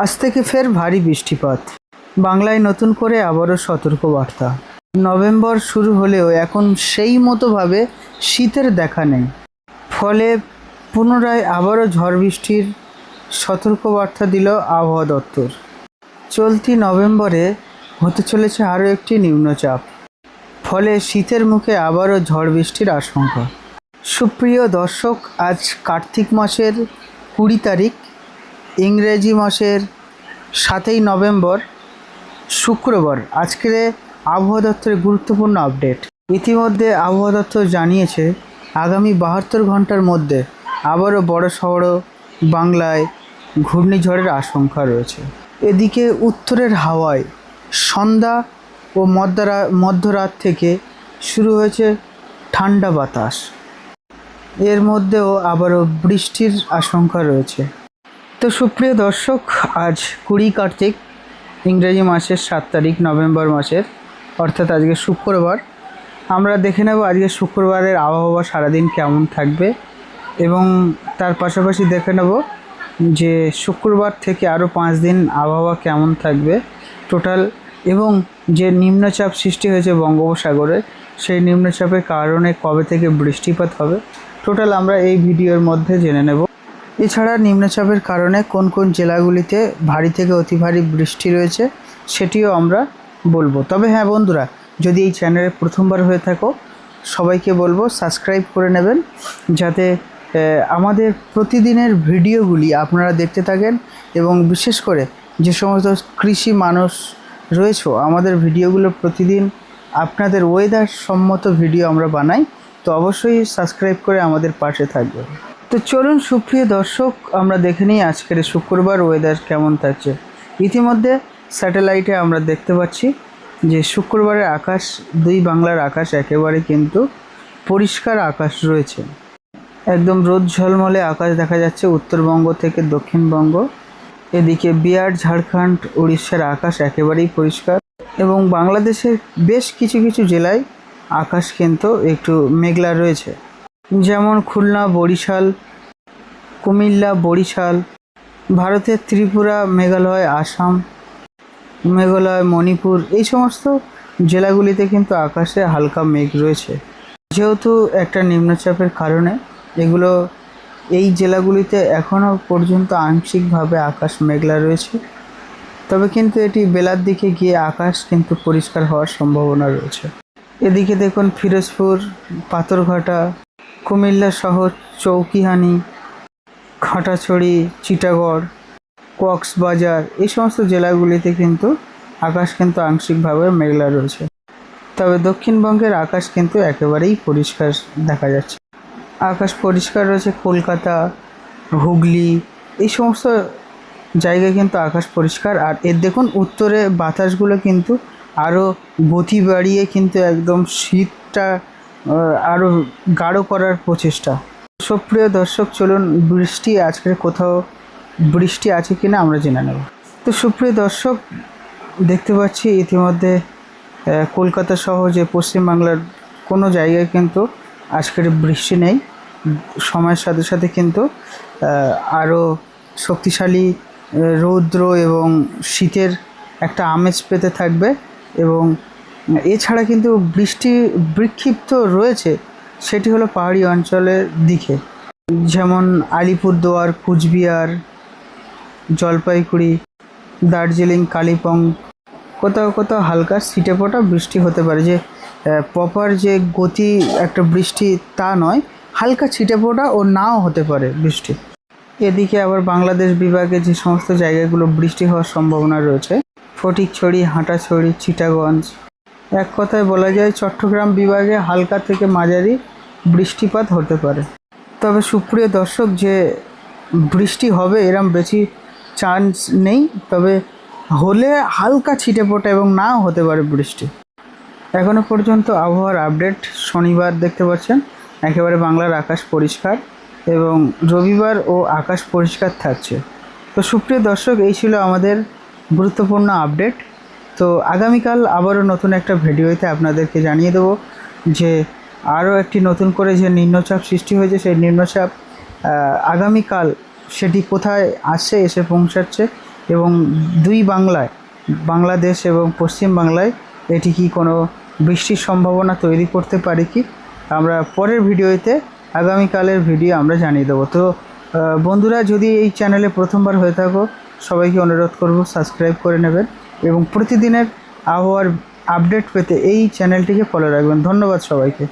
আজ থেকে ফের ভারী বৃষ্টিপাত। বাংলায় নতুন করে আবারও সতর্কবার্তা। নভেম্বর শুরু হলেও এখন সেই মতোভাবে শীতের দেখা নেই। ফলে পুনরায় আবারও ঝড় বৃষ্টির সতর্কবার্তা দিল আবহাওয়া দপ্তর। চলতি নভেম্বরে হতে চলেছে আরও একটি নিম্নচাপ। ফলে শীতের মুখে আবারও ঝড় বৃষ্টির আশঙ্কা। সুপ্রিয় দর্শক, আজ কার্তিক মাসের কুড়ি তারিখ। ইংরেজি মাসের সাতই নভেম্বর, শুক্রবার। আজকে আবহাওয়া দপ্তরের গুরুত্বপূর্ণ আপডেট। ইতিমধ্যে আবহাওয়া দপ্তর জানিয়েছে, আগামী বাহাত্তর ঘণ্টার মধ্যে আবারও বড় শহর বাংলায় ঘূর্ণিঝড়ের আশঙ্কা রয়েছে। এদিকে উত্তরের হাওয়ায় সন্ধ্যা ও মধ্যরা, মধ্যরাত থেকে শুরু হয়েছে ঠান্ডা বাতাস। এর মধ্যেও আবারও বৃষ্টির আশঙ্কা রয়েছে। তো সুপ্রিয় দর্শক, আজ কুড়ি কার্তিক, ইংরেজি মাসের সাত তারিখ, নভেম্বর মাসের, অর্থাৎ আজকে শুক্রবার। আমরা দেখে নেব আজকে শুক্রবারের আবহাওয়া সারাদিন কেমন থাকবে এবং তার পাশাপাশি দেখে নেব যে শুক্রবার থেকে আরও পাঁচ দিন আবহাওয়া কেমন থাকবে টোটাল এবং যে নিম্নচাপ সৃষ্টি হয়েছে বঙ্গোপসাগরে, সেই নিম্নচাপের কারণে কবে থেকে বৃষ্টিপাত হবে, টোটাল আমরা এই ভিডিওর মধ্যে জেনে নেব। এছাড়া নিম্নচাপের কারণে কোন কোন জেলাগুলিতে ভারী থেকে অতি ভারী বৃষ্টি রয়েছে, সেটিও আমরা বলব। তবে হ্যাঁ বন্ধুরা, যদি এই চ্যানেলে প্রথমবার হয়ে থাকো, সবাইকে বলব সাবস্ক্রাইব করে নেবেন, যাতে আমাদের প্রতিদিনের ভিডিওগুলি আপনারা দেখতে থাকেন এবং বিশেষ করে যে সমস্ত কৃষি মানুষ রয়েছে, আমাদের ভিডিওগুলো প্রতিদিন আপনাদের ওয়েদার সম্মত ভিডিও আমরা বানাই, তো অবশ্যই সাবস্ক্রাইব করে আমাদের পাশে থাকবেন তো চলুন, সুপ্রিয় দর্শক, আমরা দেখে নিই আজকের শুক্রবার ওয়েদার কেমন থাকছে ইতিমধ্যে স্যাটেলাইটে আমরা দেখতে পাচ্ছি যে শুক্রবারের আকাশ, দুই বাংলার আকাশ একেবারে কিন্তু পরিষ্কার আকাশ রয়েছে। একদম রোদ ঝলমলে আকাশ দেখা যাচ্ছে উত্তরবঙ্গ থেকে দক্ষিণবঙ্গ। এদিকে বিহার, ঝাড়খণ্ড, উড়িষ্যার আকাশ একেবারেই পরিষ্কার এবং বাংলাদেশের বেশ কিছু কিছু জেলায় আকাশ কিন্তু একটু মেঘলা রয়েছে। যেমন খুলনা, বরিশাল, কুমিল্লা, বরিশাল, ভারতের ত্রিপুরা, মেঘালয়, আসাম, মেঘালয়, মণিপুর, এই সমস্ত জেলাগুলিতে কিন্তু আকাশে হালকা মেঘ রয়েছে। যেহেতু একটা নিম্নচাপের কারণে এগুলো এই জেলাগুলিতে এখনও পর্যন্ত আংশিকভাবে আকাশ মেঘলা রয়েছে, তবে কিন্তু এটি বেলার দিকে গিয়ে আকাশ কিন্তু পরিষ্কার হওয়ার সম্ভাবনা রয়েছে। এদিকে দেখুন ফিরোজপুর, পাথরঘাটা কুমিল্লা শহর চৌকিহানি, খাটাছড়ি, চিটাগড়, কক্সবাজার এই সমস্ত জেলাগুলিতে কিন্তু আকাশ কিন্তু আংশিকভাবে মেঘলা রয়েছে। তবে দক্ষিণবঙ্গের আকাশ কিন্তু একেবারেই পরিষ্কার দেখা যাচ্ছে। আকাশ পরিষ্কার রয়েছে কলকাতা, হুগলি, এই সমস্ত জায়গায় কিন্তু আকাশ পরিষ্কার। আর এর দেখুন, উত্তরে বাতাসগুলো কিন্তু আরও গতি বাড়িয়ে কিন্তু একদম শীতটা আরও গাঢ় করার প্রচেষ্টা। সুপ্রিয় দর্শক, চলুন বৃষ্টি আজকের কোথাও, বৃষ্টি আছে কিনা আমরা জেনে নেব। তো সুপ্রিয় দর্শক, দেখতে পাচ্ছি ইতিমধ্যে কলকাতা সহ যে পশ্চিমবাংলার কোনো জায়গায় কিন্তু আজকের বৃষ্টি নেই। সময়ের সাথে সাথে কিন্তু আরও শক্তিশালী রৌদ্র এবং শীতের একটা আমেজ পেতে থাকবে এবং এছাড়া কিন্তু বৃষ্টি বিক্ষিপ্ত রয়েছে, সেটি হলো পাহাড়ি অঞ্চলের দিকে। যেমন আলিপুরদুয়ার, কুচবিহার, জলপাইগুড়ি, দার্জিলিং, কালিম্পং, কোথাও কোথাও হালকা ছিটে ফোটা বৃষ্টি হতে পারে। যে প্রপার যে গতি একটা বৃষ্টি তা নয়, হালকা ছিটে ফোটা ও নাও হতে পারে বৃষ্টি। এদিকে আবার বাংলাদেশ বিভাগে যে সমস্ত জায়গাগুলো বৃষ্টি হওয়ার সম্ভাবনা রয়েছে, ফটিকছড়ি, হাঁটাছড়ি, চিটাগঞ্জ এক কথায় বলা যায়, চট্টগ্রাম বিভাগে হালকা থেকে মাঝারি বৃষ্টিপাত হতে পারে। তবে সুপ্রিয় দর্শক, যে বৃষ্টি হবে, এরম বেশি চান্স নেই। তবে হলে হালকা ছিটে ফোটা এবং নাও হতে পারে বৃষ্টি। এখনও পর্যন্ত আবহাওয়ার আপডেট শনিবার দেখতে পাচ্ছেন। একেবারে বাংলার আকাশ পরিষ্কার এবং রবিবার ও আকাশ পরিষ্কার থাকছে। তো সুপ্রিয় দর্শক, এই ছিল আমাদের গুরুত্বপূর্ণ আপডেট তো আগামীকাল আবারও নতুন একটা ভিডিওতে আপনাদেরকে জানিয়ে দেবো যে আরও একটি নতুন করে যে নিম্নচাপ সৃষ্টি হয়েছে, সেই নিম্নচাপ আগামীকাল সেটি কোথায় আসছে, এসে পৌঁছাচ্ছে এবং দুই বাংলায়, বাংলাদেশ এবং পশ্চিম বাংলায় এটি কি কোনো বৃষ্টির সম্ভাবনা তৈরি করতে পারে কি, আমরা পরের ভিডিওতে আগামীকালের ভিডিও আমরা জানিয়ে দেবো। তো বন্ধুরা যদি এই চ্যানেলে প্রথমবার হয়ে থাকো, সবাইকে অনুরোধ করব সাবস্ক্রাইব করে নেবেন। এবং প্রতিদিনের আবহাওয়ার আপডেট পেতে এই চ্যানেলটিকে ফলো রাখবেন। ধন্যবাদ সবাইকে।